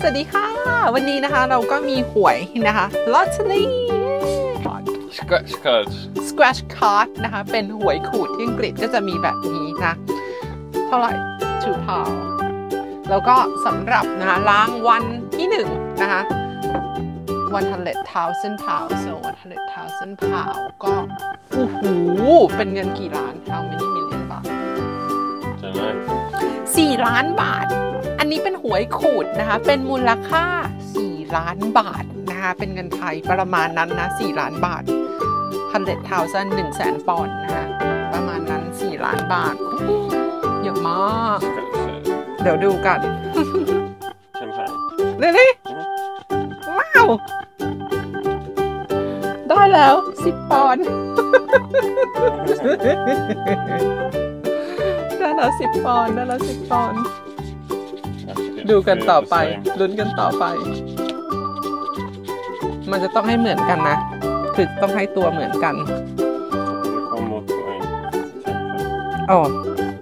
สวัสดีค่ะ วันนี้นะคะเราก็มีหวยนะคะ lottery Scratch cards. scratch card นะคะ เป็นหวยขูดที่อังกฤษก็จะมีแบบนี้นะ เท่าไหร่ two pound แล้วก็สำหรับนะคะรางวัลที่หนึ่งนะคะ 100,000 pound so 100,000 pound ก็โอ้โหเป็นเงินกี่ล้าน how many million บาท Don't know. 4ล้านบาท อันนี้เป็นหวยขูดนะคะ เป็นมูลค่า 4 ล้านบาทนะคะ เป็นเงินไทยประมาณนั้นนะ 4 ล้านบาทพันเด็ดทาวซันหนึ่งแสนปอนด์นะคะ ประมาณนั้น 4 ล้านบาทโอ้โหเยอะมาก Scratch uh, เดี๋ยวดูกัน ten pounds. เร็วนี่ว้าว ได้แล้ว 10 ปอนด์ได้แล้ว10 ปอนด์ได้แล้ว10 ปอนด์ Have to get ดูกัน three of ต่อ the ไป same. ลุ้นกันต่อไป มันจะต้องให้เหมือนกันนะ คือต้องให้ตัวเหมือนกัน Get One more coin. Ten pounds. อ๋อ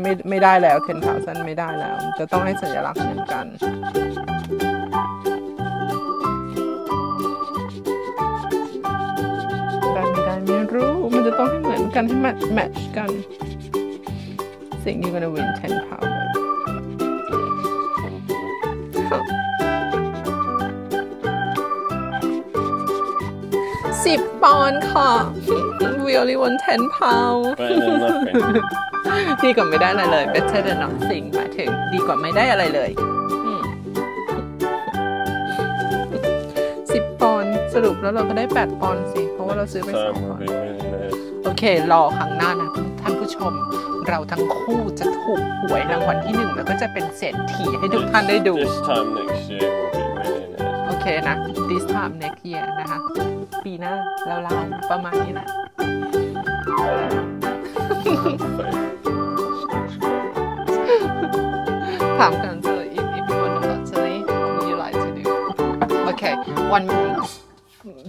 ไม่ไม่ได้แล้วเทนทาวซันไม่ได้แล้ว จะต้องให้สัญลักษณ์เหมือนกันได้ไม่ได้ไม่รู้ มันจะต้องให้เหมือนกันให้แมทแมทช์กันสิ่งที่ gonna win 10 pound สิบปอนด์ค่ะ we only won 10 pound Better than nothing. ดีกว่าไม่ได้อะไรเลย better than nothing หมายถึงดีกว่าไม่ได้อะไรเลยสิบปอนด์สรุปแล้วเราก็ได้8ปอนด์สิ เพราะว่าเราซื้อไปสอง Time ป we'll อน be ด์ millionaires. โอเค รอครั้งหน้านะท่านผู้ชม เราทั้งคู่จะถูกหวยรางวัลที่หนึ่งแล้วก็จะเป็นเศรษฐีให้ทุกท่านได้ดู This time next year we'll be millionaires. โอเคนะ this time next year นะคะ ปีหน้าเราๆประมาณนี้แหละ ถามกัน so if if you want a lottery what would you like to do okay one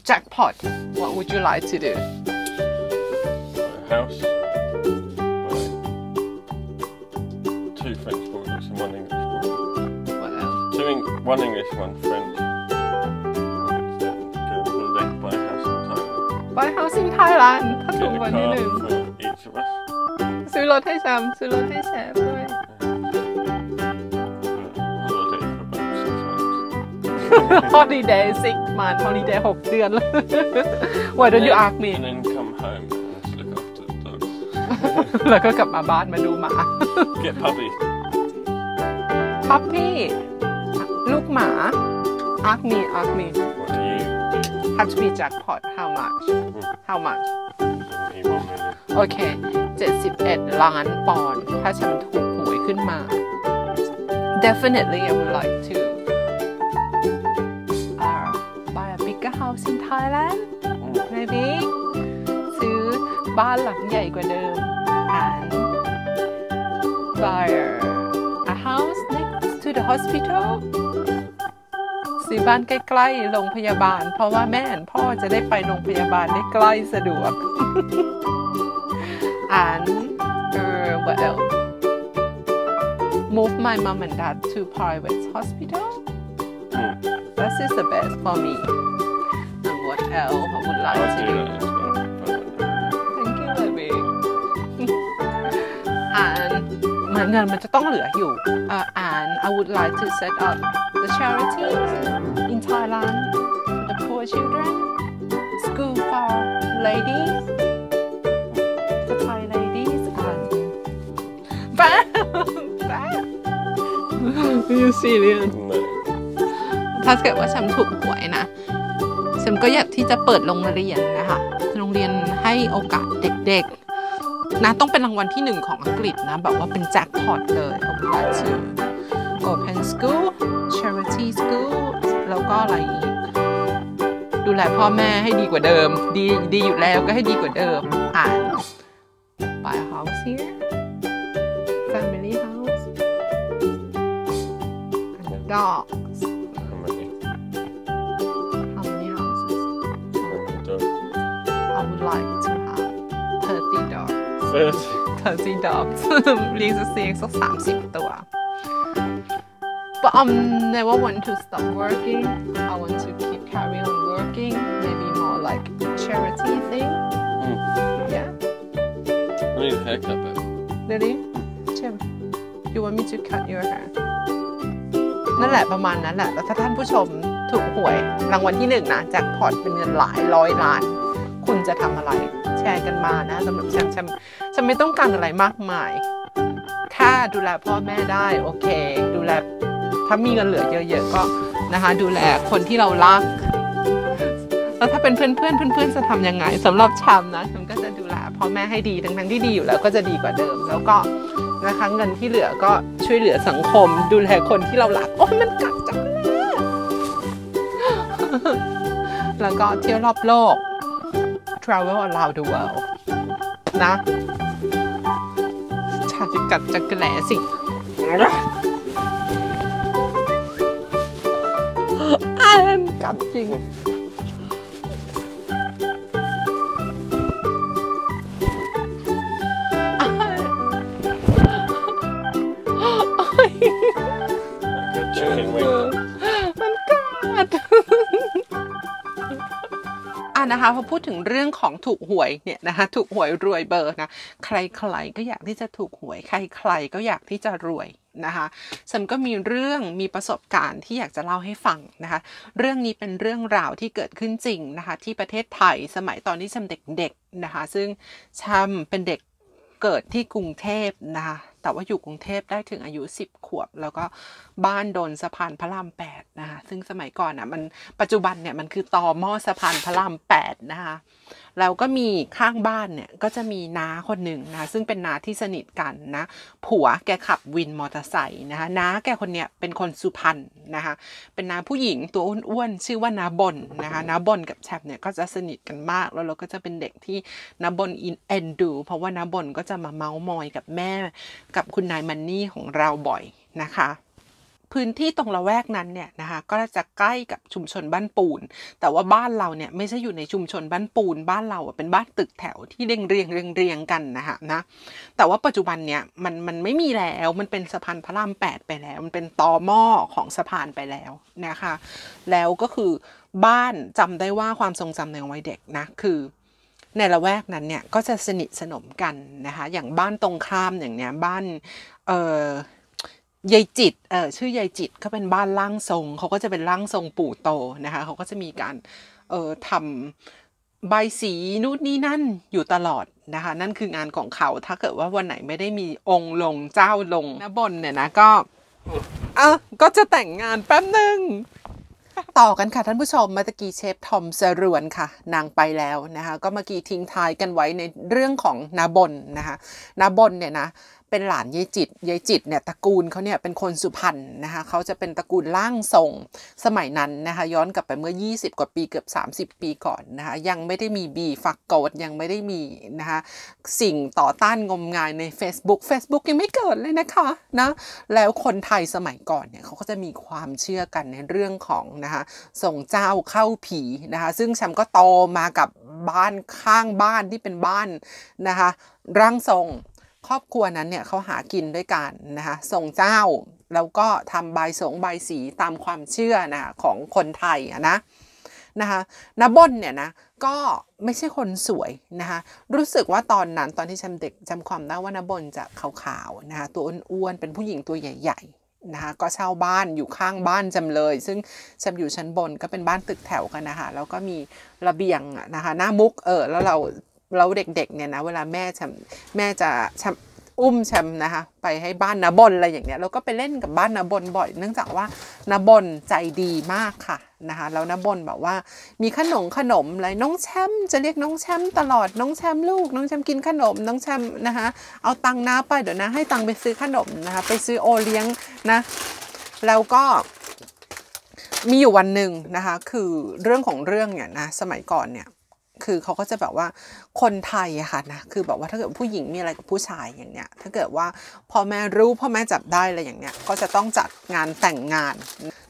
jackpot what would you like to do A house. Right. Two French boys and one English boy. what else Two Eng- one English, one French. Thailand. buy house in Thailand ถ้าถู Get ก a วันที่ car หนึ่ง for each of us. ซื้อรถให้แชมป์ซื้อรถให้แชมป์ด้วย Holiday for about six months. holiday six month holiday หกเดือนเลย why don't you ask me And then come home and just look after the dogs. แล้วก็กลับมาบ้านมาดูหมา Get puppies. พับพี่ ลูกหมา ask me ask me What do you do? have to be jackpot how much how much Give me one million. โอเค 71 ล้านปอนด์ถ้าฉันถูกหวยขึ้นมา definitely I would like to uh, buy a bigger house in Thailand maybe ซื้อบ้านหลังใหญ่กว่าเดิม and buy a house next to the hospital ซื้อบ้านใกล้ๆโรงพยาบาล เพราะว่าแม่และพ่อจะได้ไปโรงพยาบาลได้ใกล้สะดวก and uh, what else move my mom and dad to private hospital Hmm. that is the best for me and what else I would like I'd to do มันเงินมันจะต้องเหลืออยู่ uh, and I would like to set up the charities in Thailand for the poor children, school for ladies, for Thai ladies, and บ้าบ้า you serious No. ถ้าเกิดว่าฉันถูกหวยนะฉันก็อยากที่จะเปิดโรงเรียนนะคะโรงเรียนให้โอกาสเด็กๆ นะต้องเป็นรางวัลที่หนึ่งของอังกฤษนะแบบว่าเป็นแจ็คพอตเลย I would like to open school charity school แล้วก็อะไรอีก ดูแลพ่อแม่ให้ดีกว่าเดิม ดีดีอยู่แล้วก็ให้ดีกว่าเดิม อ่าน buy a house here family house and dogs. Thirty. 30 dogs เลี้ยงจะเสียงสัก30ตัว but um never want to stop working I want to keep carry on working maybe more like charity thing Mm. yeah I need a haircut back. really Tim you want me to cut your hair นั่นแหละประมาณนั้นแหละแล้วถ้าท่านผู้ชมถูกหวยรางวัลที่หนึ่งนะแจ็คพอตเป็นเงินหลายร้อยล้าน คุณจะทำอะไร แชร์กันมานะสำหรับแชมแชมแชมไม่ต้องการอะไรมากมายแค่ดูแลพ่อแม่ได้โอเค ดูแลถ้ามีเงินเหลือเยอะๆก็นะคะ ดูแลคนที่เรารักแล้วถ้าเป็นเพื่อนเพื่อนๆเพื่อนๆจะทำยังไงสำหรับชามนะฉันก็จะดูแลพ่อแม่ให้ดีทั้งทั้งๆที่ดีอยู่แล้วก็จะดีกว่าเดิม แล้วก็นะคะเงินที่เหลือก็ช่วยเหลือสังคม ดูแลคนที่เรารักโอ้มันกัดจังเลยแล้วก็เที่ยวรอบโลก travel around the world นะชาติกัดจักรแหลสิอ่านกัดจริง นะคะพอพูดถึงเรื่องของถูกหวยเนี่ยนะคะถูกหวยรวยเบอร์นะใครๆก็อยากที่จะถูกหวย ใครๆก็อยากที่จะรวยนะคะฉันก็มีเรื่องมีประสบการณ์ที่อยากจะเล่าให้ฟังนะคะ เรื่องนี้เป็นเรื่องราวที่เกิดขึ้นจริงนะคะ ที่ประเทศไทยสมัยตอนที่ฉันเด็กๆนะคะ ซึ่งฉันเป็นเด็กเกิดที่กรุงเทพนะคะ แต่ว่าอยู่กรุงเทพได้ถึงอายุ 10 ขวบ แล้วก็บ้านโดนสะพานพระราม8นะคะซึ่งสมัยก่อนอะมันปัจจุบันเนี่ยมันคือต่อหม้อสะพานพระราม8นะคะแล้วก็มีข้างบ้านเนี่ยก็จะมีน้าคนหนึ่งนะซึ่งเป็นน้าที่สนิทกันนะผัวแกขับวินมอเตอร์ไซค์นะคะน้าแกคนเนี้ยเป็นคนสุพรรณนะคะเป็นน้าผู้หญิงตัวอ้วนๆชื่อว่าน้าบนนะคะน้าบนกับแชมป์เนี่ยก็จะสนิทกันมากแล้วเราก็จะเป็นเด็กที่น้าบนอินเอ็นดู เพราะว่าน้าบนก็จะมาเมาส์มอยกับแม่กับคุณนายมันนี่ของเราบ่อยนะคะ พื้นที่ตรงละแวกนั้นเนี่ยนะคะก็จะใกล้กับชุมชนบ้านปูน แต่ว่าบ้านเราเนี่ยไม่ใช่อยู่ในชุมชนบ้านปูน บ้านเราเป็นบ้านตึกแถวที่เรียงเรียงเรียงเรียงกันนะคะนะแต่ว่าปัจจุบันเนี่ยมันมันไม่มีแล้วมันเป็นสะพานพระรามแปดไปแล้ว มันเป็นตอหม้อของสะพานไปแล้วนะคะ แล้วก็คือบ้านจำได้ว่าความทรงจำในวัยเด็กนะคือ ในละแวกนั้นเนี่ยก็จะสนิทสนมกันนะคะอย่างบ้านตรงข้ามอย่างเนี้ยบ้านเออยายจิตเออชื่อยายจิตเขาเป็นบ้านร่างทรงเขาก็จะเป็นร่างทรงปู่โตนะคะเขาก็จะมีการเออทำใบสีนู่นนี่นั่นอยู่ตลอดนะคะ นั่นคืองานของเขาถ้าเกิดว่าวันไหนไม่ได้มีองค์ลงเจ้าลงนะบนเนี่ยนะก็เออก็จะแต่งงานแป๊บหนึ่ง ต่อกันค่ะท่านผู้ชมเมื่อตะกี้เชฟทอมสรวนค่ะ นางไปแล้วนะคะ ก็เมื่อกี้ทิ้งท้ายกันไว้ในเรื่องของนาบนนะคะนาบนเนี่ยนะ เป็นหลานยายจิตยายจิตเนี่ยตระกูลเขาเนี่ยเป็นคนสุพรรณนะคะเขาจะเป็นตระกูลล่างทรงสมัยนั้นนะคะย้อนกลับไปเมื่อ 20 กว่าปีเกือบ 30 ปีก่อนนะคะยังไม่ได้มีบีฟักโกดยังไม่ได้มีนะคะสิ่งต่อต้านงมงายใน Facebook Facebook ยังไม่เกิดเลยนะคะนะแล้วคนไทยสมัยก่อนเนี่ยเขาก็จะมีความเชื่อกันในเรื่องของนะคะส่งเจ้าเข้าผีนะคะซึ่งแชมก็โตมากับบ้านข้างบ้านที่เป็นบ้านนะคะร่างทรง ครอบครัวนั้นเนี่ยเขาหากินด้วยกันนะคะส่งเจ้าแล้วก็ทำใบสงใบสีตามความเชื่อนะคะของคนไทยนะนะคะนบนเนี่ยนะก็ไม่ใช่คนสวยนะคะรู้สึกว่าตอนนั้นตอนที่จำเด็กจำความได้ว่านบนจะขาวๆนะคะตัวอ้วนๆเป็นผู้หญิงตัวใหญ่ๆนะคะก็เช่าบ้านอยู่ข้างบ้านจำเลย ซึ่งจำอยู่ชั้นบนก็เป็นบ้านตึกแถวกันนะคะแล้วก็มีระเบียงนะคะหน้ามุกเออแล้วเรา เราเด็กๆเนี่ยนะเวลาแม่ชำแม่จะชอุ้มชำนะคะไปให้บ้านนาบนอะไรอย่างเงี้ยเราก็ไปเล่นกับบ้านนาบนบ่อย เนื่องจากว่านาบนใจดีมากค่ะนะคะแล้วนาบนแบบว่ามีขนมขนมอะไรน้องแชมป์จะเรียกน้องแชมป์ตลอดน้องแชมป์ลูก น้องแชมป์กินขนมน้องแชมป์นะคะเอาตังค์น้าไปเดี๋ยวนะให้ตังค์ไปซื้อขนมนะคะไปซื้อโอเลี้ยงนะแล้วก็มีอยู่วันหนึ่งนะคะคือเรื่องของเรื่องเนี่ยนะสมัยก่อนเนี่ย คือเขาก็จะแบบว่าคนไทยอะค่ะนะคือแบบว่าถ้าเกิดผู้หญิงมีอะไรกับผู้ชายอย่างเนี้ยถ้าเกิดว่าพ่อแม่รู้พ่อแม่จับได้อะไรอย่างเนี้ยก็จะต้องจัดงานแต่งงาน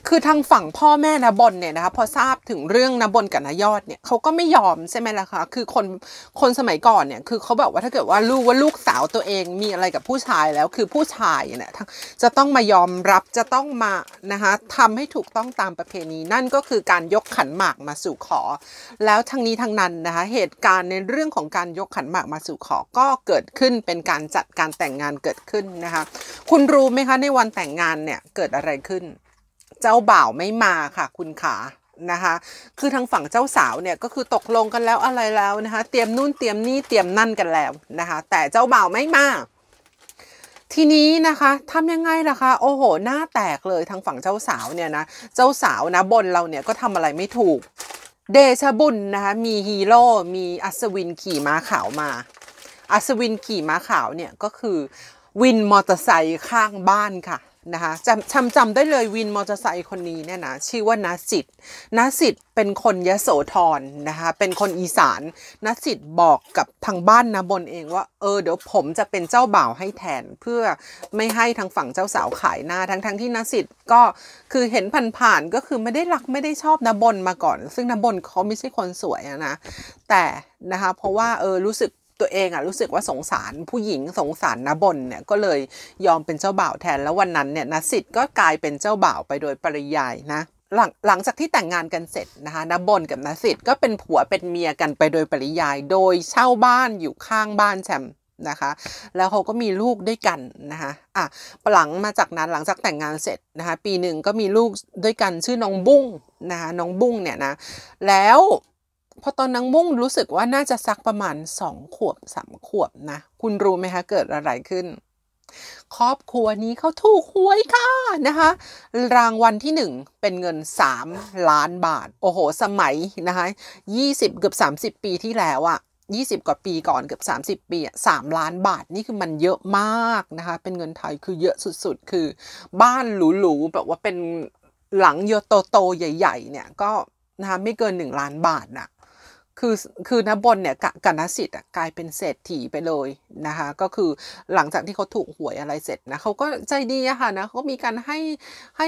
คือทางฝั่งพ่อแม่นะบนเนี่ยนะคะพอทราบถึงเรื่องนบนกับนายอดเนี่ยเขาก็ไม่ยอมใช่ไหมล่ะคะคือคนคนสมัยก่อนเนี่ยคือเขาบอกว่าถ้าเกิดว่าลูกว่าลูกสาวตัวเองมีอะไรกับผู้ชายแล้ว คือผู้ชายเนี่ยจะต้องมายอมรับจะต้องมานะคะทำให้ถูกต้องตามประเพณี นั่นก็คือการยกขันหมากมาสู่ขอ แล้วทั้งนี้ทั้งนั้นนะคะเหตุการณ์ในเรื่องของการยกขันหมากมาสู่ขอก็เกิดขึ้นเป็นการจัดการแต่งงานเกิดขึ้นนะคะคุณรู้ไหมคะในวันแต่งงานเนี่ยเกิดอะไรขึ้น เจ้าบ่าวไม่มาค่ะคุณขานะคะ คือทางฝั่งเจ้าสาวเนี่ยก็คือตกลงกันแล้วอะไรแล้วนะคะ เตรียมนู่นเตรียมนี่เตรียมนั่นกันแล้วนะคะ แต่เจ้าบ่าวไม่มา ทีนี้นะคะทำยังไงล่ะคะ โอ้โห หน้าแตกเลยทางฝั่งเจ้าสาวเนี่ยนะ เจ้าสาวนะบนเราเนี่ยก็ทำอะไรไม่ถูก เดชบุญนะคะ มีฮีโร่ มีอัศวินขี่ม้าขาวมา อัศวินขี่ม้าขาวเนี่ยก็คือวินมอเตอร์ไซค์ข้างบ้านค่ะ นะคะจำจำจำได้เลยวินมอเตอร์ไซค์คนนี้เนี่ยนะชื่อว่านาสิทธ์นาสิทธ์เป็นคนยโสธรนะคะเป็นคนอีสานนาสิทธ์บอกกับทางบ้านนาบนเองว่าเออเดี๋ยวผมจะเป็นเจ้าบ่าวให้แทนเพื่อไม่ให้ทางฝั่งเจ้าสาวขายหน้าทั้งทั้งที่นาสิทธ์ก็คือเห็นผ่านๆก็คือไม่ได้รักไม่ได้ชอบนาบนมาก่อน ซึ่งนาบนเขาไม่ใช่คนสวยนะแต่นะคะเพราะว่าเออรู้สึก ตัวเองอะรู้สึกว่าสงสารผู้หญิงสงสารนบนเนี่ยก็เลยยอมเป็นเจ้าบ่าวแทนแล้ววันนั้นเนี่ยนสิทธิ์ก็กลายเป็นเจ้าบ่าวไปโดยปริยายนะหลังหลังจากที่แต่งงานกันเสร็จนะคะนบนกับนสิทธิ์ก็เป็นผัวเป็นเมียกันไปโดยปริยาย โดยเช่าบ้านอยู่ข้างบ้านแชมนะคะแล้วเขาก็มีลูกด้วยกันนะคะอะหลังมาจากนั้นหลังจากแต่งงานเสร็จนะคะปีหนึ่งก็มีลูกด้วยกันชื่อน้องบุ้งนะคะน้องบุ้งเนี่ยนะแล้ว พอตอนนางมุ่งรู้สึกว่าน่าจะสักประมาณสองขวบสามขวบนะ คุณรู้ไหมคะเกิดอะไรขึ้น ครอบครัวนี้เขาถูกหวยค่ะนะคะ รางวัลที่หนึ่งเป็นเงินสามล้านบาท โอ้โห สมัยนะคะยี่สิบเกือบสามสิบปีที่แล้วอะยี่สิบกว่าปีก่อนเกือบสามสิบปีสามล้านบาทนี่คือมันเยอะมากนะคะ เป็นเงินไทยคือเยอะสุดๆ คือบ้านหรูๆแบบว่าเป็นหลังโยโตๆใหญ่ ๆ เนี่ยก็นะคะไม่เกินหนึ่งล้านบาทนะ คือคือนบนเนี่ยกับนสิทธิ์กลายเป็นเศรษฐีไปเลยนะคะ ก็คือหลังจากที่เขาถูกหวยอะไรเสร็จนะเขาก็ใจดีอะค่ะนะเขามีการให้ให้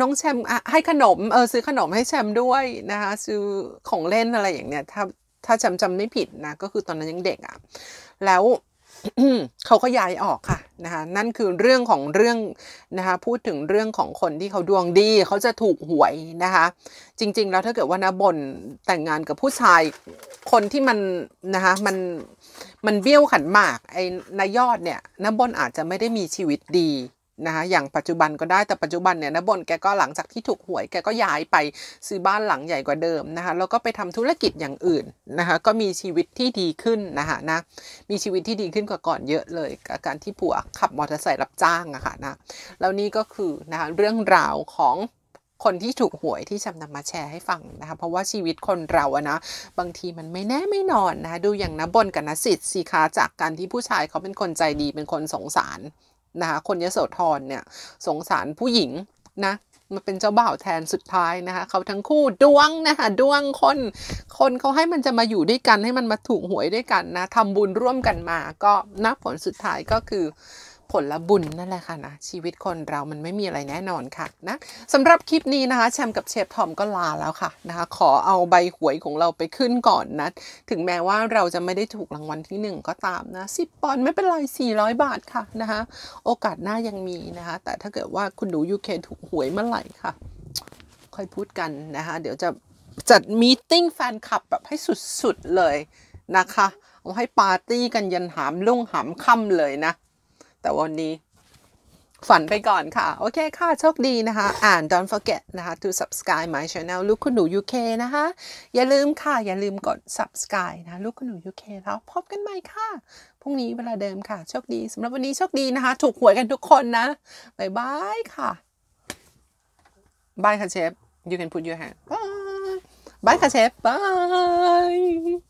น้องแชมให้ขนมเออซื้อขนมให้แชมด้วยนะคะซื้อของเล่นอะไรอย่างเนี้ยถ้าถ้าจำจำไม่ผิดนะ ก็คือตอนนั้นยังเด็กอะแล้วเขาก็ย้ายออกค่ะ นะคะนั่นคือเรื่องของเรื่องนะคะพูดถึงเรื่องของคนที่เขาดวงดีเขาจะถูกหวยนะคะจริง ๆ แล้วถ้าเกิดว่านะบนแต่งงานกับผู้ชายคนที่มันนะคะมันมันเบี้ยวขันหมากไอ้นายอดเนี่ยนบนอาจจะไม่ได้มีชีวิตดี นะคะอย่างปัจจุบันก็ได้แต่ปัจจุบันเนี่ยนบนแกก็หลังจากที่ถูกหวยแกก็ย้ายไปซื้อบ้านหลังใหญ่กว่าเดิมนะคะแล้วก็ไปทำธุรกิจอย่างอื่นนะคะก็มีชีวิตที่ดีขึ้นนะคะนะมีชีวิตที่ดีขึ้นกว่าก่อนเยอะเลยกับการที่ผัวขับมอเตอร์ไซค์รับจ้างอะคะ่ะนะแล้วนี่ก็คือนะคะเรื่องราวของคนที่ถูกหวยที่จำนำมาแชร์ให้ฟังนะคะ เพราะว่าชีวิตคนเราอะนะ บางทีมันไม่แน่ไม่นอนนะคะดูอย่างนบนกับนสิทธิ์สีคาจากการที่ผู้ชายเขาเป็นคนใจดีเป็นคนสงสาร นะคะคนยโสธรเนี่ยสงสารผู้หญิงนะมาเป็นเจ้าบ่าวแทนสุดท้ายนะคะเขาทั้งคู่ดวงนะคะดวงคน คนเขาให้มันจะมาอยู่ด้วยกันให้มันมาถูกหวยด้วยกันนะทำบุญร่วมกันมาก็นะผลสุดท้ายก็คือ ผลละบุญนั่นแหละค่ะนะชีวิตคนเรามันไม่มีอะไรแน่นอนค่ะนะสำหรับคลิปนี้นะคะแชมกับเชฟทอมก็ลาแล้วค่ะนะคะขอเอาใบหวยของเราไปขึ้นก่อนนะ ถึงแม้ว่าเราจะไม่ได้ถูกรางวัลที่ 1 ก็ตามนะสิบปอนด์ไม่เป็นไร 400 บาทค่ะนะคะโอกาสหน้ายังมีนะคะ แต่ถ้าเกิดว่าคุณดูยูเคถูกหวยเมื่อไหร่ค่ะ ค่อยพูดกันนะคะเดี๋ยวจะจัดมีติ้งแฟนคลับแบบให้สุดๆเลยนะคะเอาให้ปาร์ตี้กันยันหามลุ่งหามค่ำเลยนะ แต่วันนี้ฝันไปก่อนค่ะ โอเคค่ะ โชคดีนะคะ อ่าน don't forget นะคะ to subscribe my channel ลูกคุณหนู UK นะคะ อย่าลืมค่ะ อย่าลืมกด subscribe นะ ลูกคุณหนู UK แล้วพบกันใหม่ค่ะ พรุ่งนี้เวลาเดิมค่ะ โชคดีสำหรับวันนี้โชคดีนะคะ ถูกหวยกันทุกคนนะบายบายค่ะบายค่ะเชฟ you can put your hand bye บายค่ะเชฟบาย